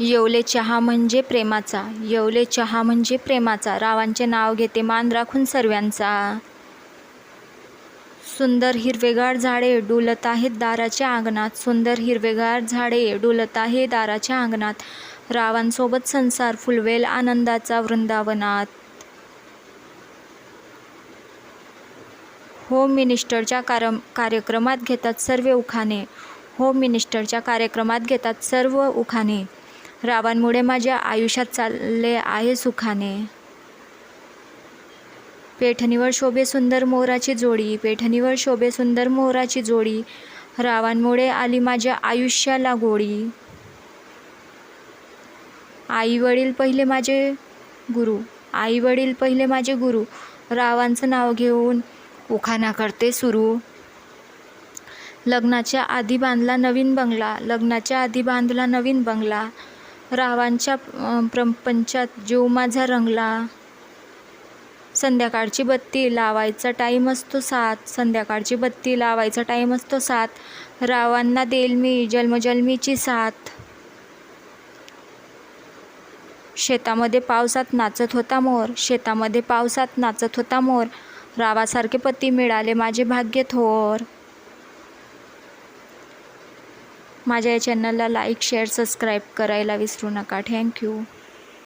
येवले चहा म्हणजे प्रेमाचा येवले चहा म्हणजे प्रेमाचा. रावांचे नाव घेते मान राखून सर्वांचा. सुंदर हिरवेगार झाडे डुलत आहेत दाराच्या अंगणात. सुंदर हिरवेगार झाडे डुलत आहे दाराच्या अंगणात. रावांसोबत संसार फुलवेल आनंदाचा वृंदावनात. होम मिनिस्टरच्या कारम कार्यक्रमात घेतात सर्व उखाणे. होम मिनिस्टरच्या कार्यक्रमात घेतात सर्व उखाणे. रावांमुळे माझ्या आयुष्यात चालले आहे सुखाने. पेठणीवर शोभे सुंदर मोराची जोडी पेठणीवर शोभे सुंदर मोराची जोडी रावांमुळे आली माझ्या आयुष्याला गोडी. आई वडील पहिले माझे गुरु आई वडील पहिले माझे गुरु रावांचं नाव घेऊन उखाणा करते सुरू. लग्नाच्या आधी बांधला नवीन बंगला लग्नाच्या आधी बांधला नवीन बंगला. रावांच्या अं, प्रपंचात जीव माझा रंगला. संध्याकाळची बत्ती लावायचा टाईम असतो सात. संध्याकाळची बत्ती लावायचा टाईम असतो सात. रावांना देईल मी जन्मजन्मीची साथ. शेतामध्ये पावसात नाचत होता मोर. शेतामध्ये पावसात नाचत होता मोर. रावासारखे पती मिळाले माझे भाग्य थोर. माझ्या या चॅनलला लाईक शेअर सबस्क्राईब करायला विसरू नका. थँक्यू